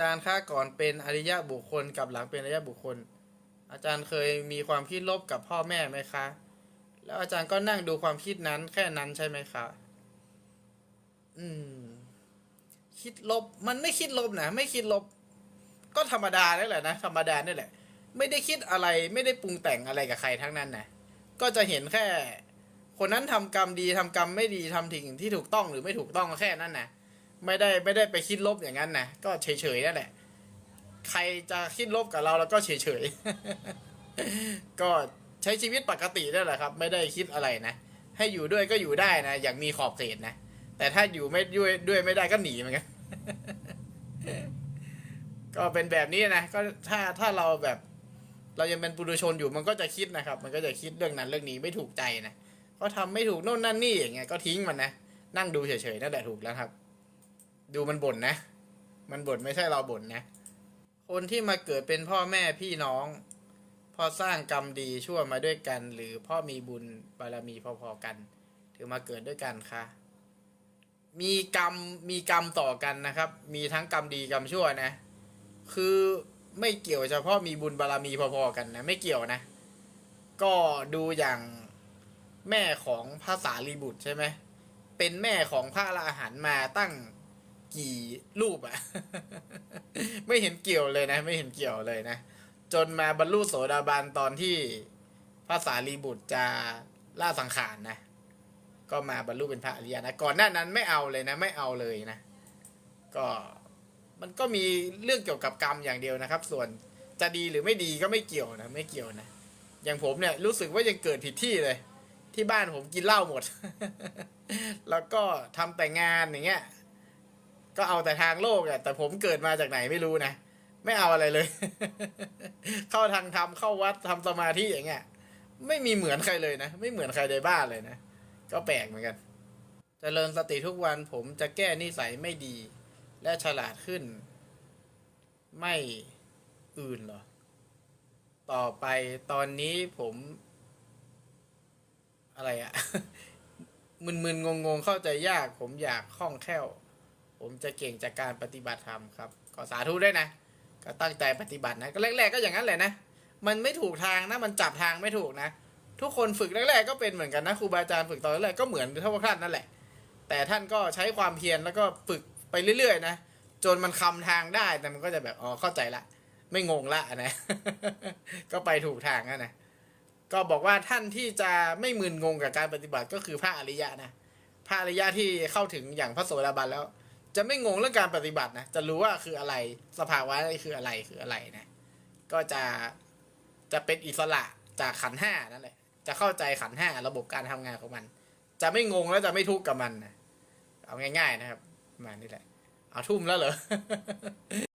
จารย์คะก่อนเป็นอริยะบุคคลกับหลังเป็นอริยะบุคคล อาจารย์เคยมีความคิดลบกับพ่อแม่ไหมคะ แล้วอาจารย์ก็นั่งดูความคิดนั้นแค่นั้นใช่ไหมคะ อืม คิดลบ มันไม่คิดลบนะไม่คิดลบ ก็ธรรมดานี่แหละนะธรรมดานี่แหละ ไม่ได้คิดอะไรไม่ได้ปรุงแต่งอะไรกับใครทั้งนั้นนะก็จะเห็นแค่ คนนั้นทำกรรมดีทำกรรมไม่ดีทำสิ่งที่ถูกต้องหรือไม่ถูกต้องแค่นั้นนะ ไม่ได้ไม่ได้ไปคิดลบอย่างนั้นนะก็เฉยๆนั่นแหละ ใครจะคิดลบกับเราแล้วก็เฉยๆก็ใช้ชีวิตปกตินั่นแหละครับ ไม่ได้คิดอะไรนะให้อยู่ด้วยก็อยู่ได้นะอย่างมีขอบเขตนะแต่ถ้าอยู่ไม่ด้วยด้วยไม่ได้ก็หนีเหมือนกันก็เป็นแบบนี้นะก็ถ้าถ้าเราแบบ เรายังเป็นปุถุชนอยู่มันก็จะคิดนะครับ มันก็จะคิดเรื่องนั้นเรื่องนี้ไม่ถูกใจนะก็ทำไม่ถูกโน่นนั่นนี่อย่างเงี้ยก็ทิ้งมันนะนั่งดูเฉยๆนั่นแหละถูกแล้วครับ ดูมันบ่นนะ มันบ่นไม่ใช่เราบ่นนะ คนที่มาเกิดเป็นพ่อแม่พี่น้อง พอสร้างกรรมดีชั่วมาด้วยกัน หรือพ่อมีบุญบารมีพอๆกันถึงมาเกิดด้วยกันคะมีกรรมมีกรรมต่อกันนะครับ มีทั้งกรรมดีกรรมชั่วนะ คือไม่เกี่ยวเฉพาะมีบุญบารมีพอๆกันนะไม่เกี่ยวนะ ก็ดูอย่างแม่ของพระสารีบุตรใช่ไหมเป็นแม่ของพระอรหันต์มาตั้ง กี่รูปอะไม่เห็นเกี่ยวเลยนะ ไม่เห็นเกี่ยวเลยนะ จนมาบรรลุโสดาบันตอนที่พระสารีบุตรจะล่าสังขารนะก็มาบรรลุเป็นพระอริยนะก่อนหน้านั้นไม่เอาเลยนะ ไม่เอาเลยนะ ก็มันก็มีเรื่องเกี่ยวกับกรรมอย่างเดียวนะครับ ส่วนจะดีหรือไม่ดีก็ไม่เกี่ยวนะ ไม่เกี่ยวนะ อย่างผมเนี่ยรู้สึกว่ายังเกิดผิดที่เลย ที่บ้านผมกินเหล้าหมด แล้วก็ทำแต่งานอย่างเงี้ย ก็เอาแต่ทางโลกอะแต่ผมเกิดมาจากไหนไม่รู้นะไม่เอาอะไรเลย เข้าทางธรรมเข้าวัดทำสมาธิอย่างเงี้ยไม่มีเหมือนใครเลยนะ ไม่เหมือนใครในบ้านเลยนะ ก็แปลกเหมือนกันจเจริญสติทุกวันผมจะแก้นิสัยไม่ดี และฉลาดขึ้น ไม่อื่นหรอ ต่อไปตอนนี้ผม อะไรอะมึนๆงงๆ เข้าใจยาก ผมอยากคล่องแคล่ว ผมจะเก่งจากการปฏิบัติธรรมครับขอสาธุด้วยนะ ก็ตั้งใจปฏิบัตินะก็แรก ๆ ก็อย่างนั้นแหละนะ มันไม่ถูกทางนะ มันจับทางไม่ถูกนะ ทุกคนฝึกแรก ๆ ก็เป็นเหมือนกันนะครูบาอาจารย์ฝึกตอนแรกก็เหมือนเท่าพวกท่านนั่นแหละ แต่ท่านก็ใช้ความเพียรแล้วก็ฝึกไปเรื่อยๆนะจนมันคำทางได้แต่มันก็จะแบบอ๋อเข้าใจละ ไม่งงละนะ ก็ไปถูกทางแล้วนะก็บอกว่าท่านที่จะไม่มึนงงกับการปฏิบัติก็คือพระอริยะนะพระอริยะที่เข้าถึงอย่างพระโสดาบันแล้ว จะไม่งงเรื่องการปฏิบัตินะ จะรู้ว่าคืออะไร สภาวะนี้คืออะไรคืออะไรนะ ก็จะจะเป็นอิสระจากขันห้านั่นแหละ จะเข้าใจขันห้าระบบการทำงานของมัน จะไม่งงแล้วจะไม่ทุกข์กับมันนะเอาง่าย ๆ นะครับมานี่แหละ เอาทุ่มแล้วเหรอ